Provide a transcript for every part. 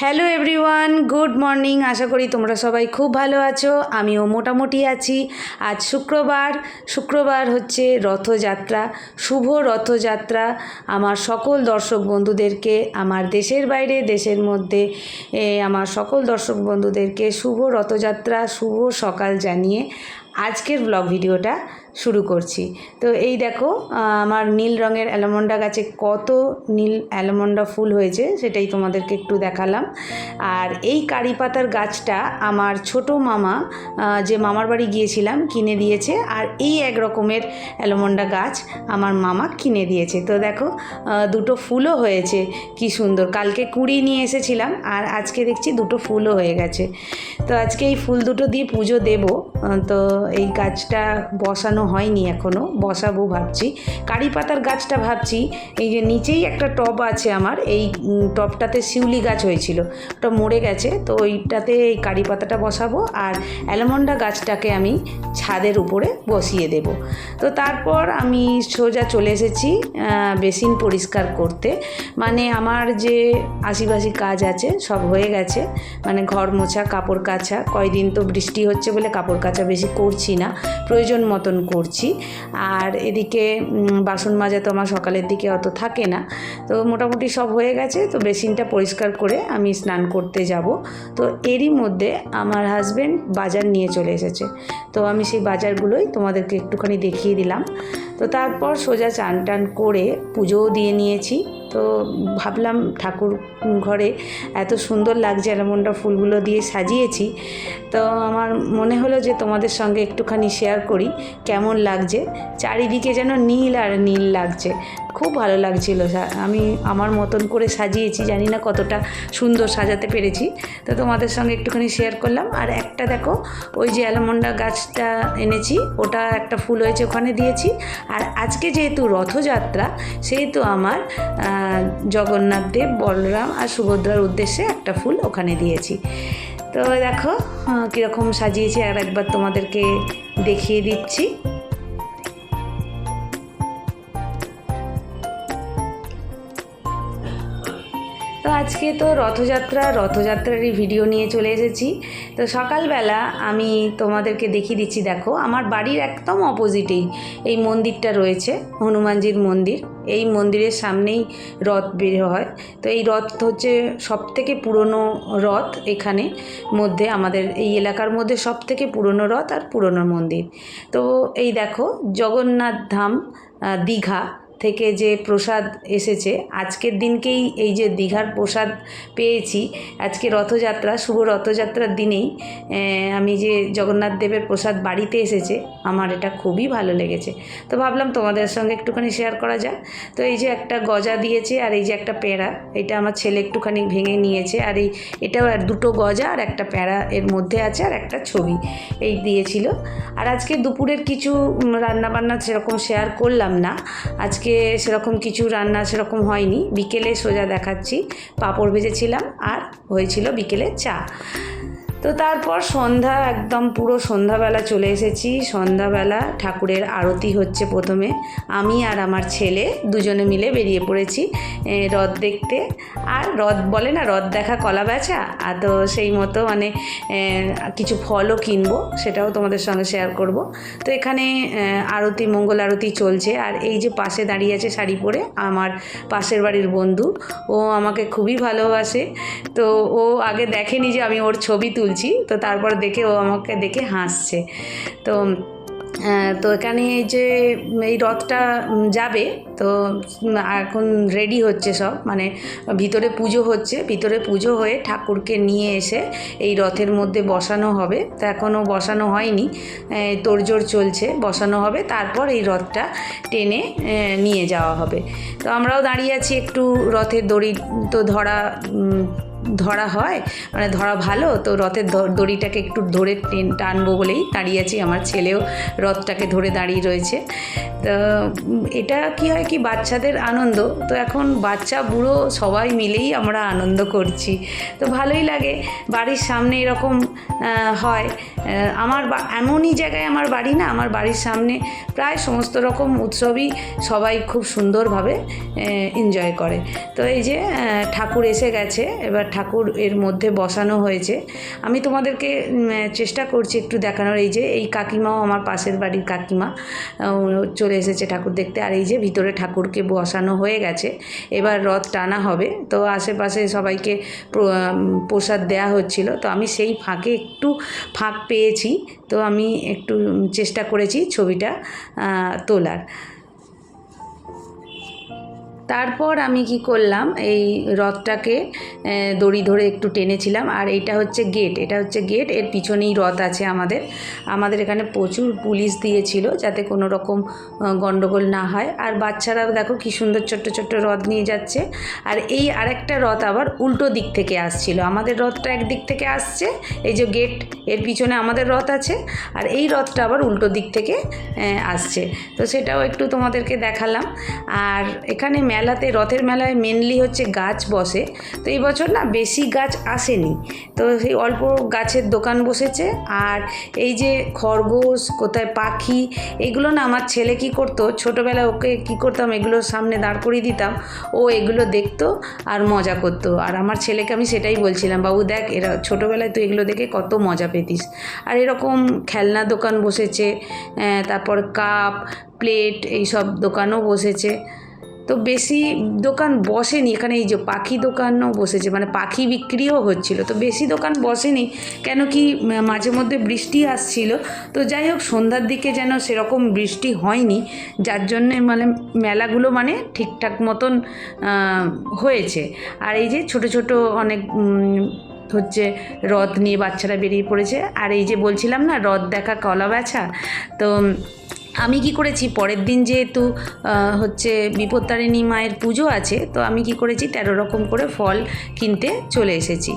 Hello everyone good morning আশা করি তোমরা সবাই খুব ভালো আছো। আমিও মোটামুটি আছি। আজ শুক্রবার শুক্রবার হচ্ছে রথযাত্রা, শুভ রথযাত্রা। আমার সকল দর্শক বন্ধুদেরকে, আমার দেশের বাইরে, দেশের মধ্যে আমার সকল দর্শক বন্ধুদেরকে শুভ রথযাত্রা, শুভ সকাল জানিয়ে আজকের ব্লগ ভিডিওটা শুরু করছি। তো এই দেখো আমার নীল রঙের অ্যালমন্ডা গাছে কত নীল অ্যালমন্ডা ফুল হয়েছে, সেটাই তোমাদেরকে একটু দেখালাম। আর এই কারি পাতার গাছটা আমার ছোট মামা যে মামার বাড়ি গিয়েছিলাম, কিনে দিয়েছে। আর এই এক রকমের অ্যালমন্ডা গাছ আমার মামা কিনে দিয়েছে। তো দেখো দুটো ফুলও হয়েছে, কি সুন্দর। কালকে কুড়ি নিয়ে এসেছিলাম, আর আজকে দেখছি দুটো ফুলও হয়ে গেছে। তো আজকে এই ফুল দুটো দিয়ে পুজো দেবো। তো এই গাছটা বসানো হয়নি এখনও বসাবো ভাবছি। কারি পাতার গাছটা ভাবছি, এই যে নিচেই একটা টব আছে আমার, এই টবটাতে শিউলি গাছ হয়েছিল, ওটা মরে গেছে, তো ওইটাতে এই কারি পাতাটা বসাবো আর অ্যালমন্ডা গাছটাকে আমি ছাদের উপরে বসিয়ে দেব। তো তারপর আমি সোজা চলে এসেছি বেসিন পরিষ্কার করতে। মানে আমার যে আশিপাশি কাজ আছে, সব হয়ে গেছে। মানে ঘর মোছা, কাপড় কাচা, কয়দিন তো বৃষ্টি হচ্ছে বলে কাপড় কাচা বেশি করছি না, প্রয়োজন মতন করছি। আর এদিকে বাসন মাজা তো আমার সকালের দিকে অত থাকে না। তো মোটামুটি সব হয়ে গেছে, তো বেসিনটা পরিষ্কার করে আমি স্নান করতে যাব। তো এরই মধ্যে আমার হাজব্যান্ড বাজার নিয়ে চলে এসেছে। তো আমি সেই বাজারগুলোই তোমাদেরকে একটুখানি দেখিয়ে দিলাম। তো তারপর সোজা চান টান করে পুজোও দিয়ে নিয়েছি। তো ভাবলাম ঠাকুর ঘরে এত সুন্দর লাগছে অ্যালমন্ডা ফুলগুলো দিয়ে সাজিয়েছি। তো আমার মনে হলো যে তোমাদের সঙ্গে একটুখানি শেয়ার করি, কেমন লাগছে? চারিদিকে যেন নীল আর নীল লাগছে। খুব ভালো লাগছিল আমি আমার মতন করে সাজিয়েছি, জানি না কতটা সুন্দর সাজাতে পেরেছি। তো তোমাদের সঙ্গে একটুখানি শেয়ার করলাম। আর একটা দেখো, ওই যে অ্যালমন্ডা গাছটা এনেছি, ওটা একটা ফুল হয়েছে ওখানে দিয়েছি। আর আজকে যেহেতু রথযাত্রা, সেহেতু আমার জগন্নাথ দেব, বলরাম আর সুভদ্রার উদ্দেশ্যে একটা ফুল ওখানে দিয়েছি। তো দেখো কীরকম সাজিয়েছি, আর একবার তোমাদেরকে দেখিয়ে দিচ্ছি। আজকে তো রথযাত্রা রথযাত্রারই ভিডিও নিয়ে চলে এসেছি। তো সকালবেলা আমি তোমাদেরকে দেখিয়ে দিচ্ছি, দেখো, আমার বাড়ির একদম অপোজিটেই এই মন্দিরটা রয়েছে, হনুমানজির মন্দির। এই মন্দিরের সামনেই রথ বের হয়। তো এই রথ হচ্ছে সব থেকে পুরনো রথ এখানে মধ্যে, আমাদের এই এলাকার মধ্যে সব থেকে পুরনো রথ আর পুরনো মন্দির। তো এই দেখো, জগন্নাথ ধাম দীঘা থেকে যে প্রসাদ এসেছে, আজকের দিনকেই এই যে দীঘার প্রসাদ পেয়েছি। আজকে রথযাত্রা, শুভ রথযাত্রার দিনেই আমি যে জগন্নাথ দেবের প্রসাদ বাড়িতে এসেছে, আমার এটা খুবই ভালো লেগেছে। তো ভাবলাম তোমাদের সঙ্গে একটুখানি শেয়ার করা যাক। তো এই যে একটা গজা দিয়েছে আর এই যে একটা পেঁড়া, এটা আমার ছেলে একটুখানি ভেঙে নিয়েছে। আর এই, এটাও আর দুটো গজা আর একটা প্যাঁড়া এর মধ্যে আছে আর একটা ছবি এই দিয়েছিল। আর আজকে দুপুরের কিছু রান্নাবান্না সেরকম শেয়ার করলাম না। আজকে সেরকম কিছু রান্না সেরকম হয়নি। বিকেলে সোজা দেখাচ্ছি। পাঁপড় ভেজেছিলাম আর হয়েছিল বিকেলে চা। তো তারপর সন্ধ্যা, একদম পুরো সন্ধ্যাবেলা চলে এসেছি। সন্ধ্যাবেলা ঠাকুরের আরতি হচ্ছে প্রথমে। আমি আর আমার ছেলে দুজনে মিলে বেরিয়ে পড়েছি রথ দেখতে। আর রথ বলে না, রথ দেখা কলা বেচা? আর তো সেই মতো মানে কিছু ফলও কিনবো, সেটাও তোমাদের সঙ্গে শেয়ার করব। তো এখানে আরতি, মঙ্গল আরতি চলছে। আর এই যে পাশে দাঁড়িয়ে আছে শাড়ি পরে আমার পাশের বাড়ির বন্ধু, ও আমাকে খুবই ভালোবাসে। তো ও আগে দেখেনি যে আমি ওর ছবি তুলছি। তো তারপর দেখে ও আমাকে দেখে হাসছে। তো তো এখানে এই যে এই রথটা যাবে, তো এখন রেডি হচ্ছে সব। মানে ভিতরে পুজো হচ্ছে। ভিতরে পুজো হয়ে ঠাকুরকে নিয়ে এসে এই রথের মধ্যে বসানো হবে। তো এখনও বসানো হয়নি। তোড়জোড় চলছে। বসানো হবে। তারপর এই রথটা টেনে নিয়ে যাওয়া হবে। তো আমরাও দাঁড়িয়ে আছি একটু রথের দড়ি তো ধরা ধরা হয় মানে ধরা ভালো, তো রথের দড়িটাকে একটু ধরে টানবো বলেই দাঁড়িয়ে আছি আমার ছেলেও রথটাকে ধরে দাঁড়িয়ে রয়েছে। তো এটা কি হয় কি বাচ্চাদের আনন্দ, তো এখন বাচ্চা, বুড়ো সবাই মিলেই আমরা আনন্দ করছি। তো ভালোই লাগে, বাড়ির সামনে এরকম হয়। আমার এমনই জায়গায় আমার বাড়ি না, আমার বাড়ির সামনে প্রায় সমস্ত রকম উৎসবই সবাই খুব সুন্দরভাবে এনজয় করে। তো এই যে ঠাকুর এসে গেছে, এবার ঠাকুর এর মধ্যে বসানো হয়েছে। আমি তোমাদেরকে চেষ্টা করছি একটু দেখানোর। এই যে, এই কাকিমাও আমার পাশের বাড়ির কাকিমা চলে এসেছে ঠাকুর দেখতে। আর এই যে, ভিতরে ঠাকুরকে বসানো হয়ে গেছে। এবার রথ টানা হবে। তো আশেপাশে সবাইকে প্রসাদ দেওয়া হচ্ছিল। তো আমি সেই ফাঁকে একটু ফাঁক পেয়েছি। তো আমি একটু চেষ্টা করেছি ছবিটা তোলার। তারপর আমি কি করলাম, এই রথটাকে দড়ি ধরে একটু টেনেছিলাম। আর এইটা হচ্ছে গেট, এটা হচ্ছে গেট, এর পিছনেই রথ আছে আমাদের। আমাদের এখানে প্রচুর পুলিশ দিয়েছিল যাতে কোনো রকম গণ্ডগোল না হয়। আর বাচ্চারাও দেখো কি সুন্দর ছোট্ট ছোট্ট রথ নিয়ে যাচ্ছে। আর এই আরেকটা রথ আবার উল্টো দিক থেকে আসছিল। আমাদের রথটা একদিক থেকে আসছে, এই যে গেট, এর পিছনে আমাদের রথ আছে। আর এই রথটা আবার উল্টো দিক থেকে আসছে। তো সেটাও একটু তোমাদেরকে দেখালাম। আর এখানে মেলাতে, রথের মেলায় মেনলি হচ্ছে গাছ বসে। তো এই বছর না বেশি গাছ আসেনি। তো সেই অল্প গাছের দোকান বসেছে। আর এই যে খরগোশ, কোথায় পাখি, এগুলো না আমার ছেলে কি করতো? ছোটোবেলায় ওকে কি করতাম এগুলোর সামনে দাঁড় করিয়ে দিতাম। ও এগুলো দেখতো আর মজা করতো। আর আমার ছেলেকে আমি সেটাই বলছিলাম, বাবু দেখ, এরা ছোটোবেলায় তুই এগুলো দেখে কত মজা পেতিস। আর এরকম খেলনা দোকান বসেছে তারপর কাপ, প্লেট, এইসব দোকানও বসেছে। তো বেশি দোকান বসেনি, এখানে এই যে পাখি দোকানও বসেছে মানে পাখি বিক্রিও হচ্ছিল, তো বেশি দোকান বসেনি, কেন কি মাঝে মধ্যে বৃষ্টি আসছিল, তো যাই হোক সন্ধ্যার দিকে যেন সেরকম বৃষ্টি হয়নি, যার জন্যে মানে মেলাগুলো মানে ঠিকঠাক মতন হয়েছে, আর এই যে ছোট ছোট অনেক হচ্ছে রথ নিয়ে বাচ্চারা বেরিয়ে পড়েছে, আর এই যে বলছিলাম না, রথ দেখা কলা বেচা, তো আমি কি করেছি? পরের দিন যেহেতু হচ্ছে বিপত্তারিণী মায়ের পুজো আছে, তো আমি কি করেছি? তেরো রকম করে ফল কিনতে চলে এসেছি।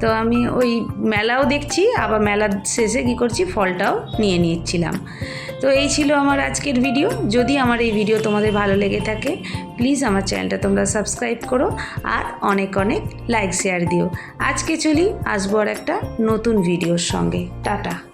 তো আমি ওই মেলাও দেখছি, আবার মেলার শেষে কি করছি? ফলটাও নিয়ে নিচ্ছিলাম। তো এই ছিল আমার আজকের ভিডিও। যদি আমার এই ভিডিও তোমাদের ভালো লেগে থাকে প্লিজ আমার চ্যানেলটা তোমরা সাবস্ক্রাইব করো আর অনেক অনেক লাইক শেয়ার দিও। আজকে চলি, আসব আর একটা নতুন ভিডিওর সঙ্গে। টাটা।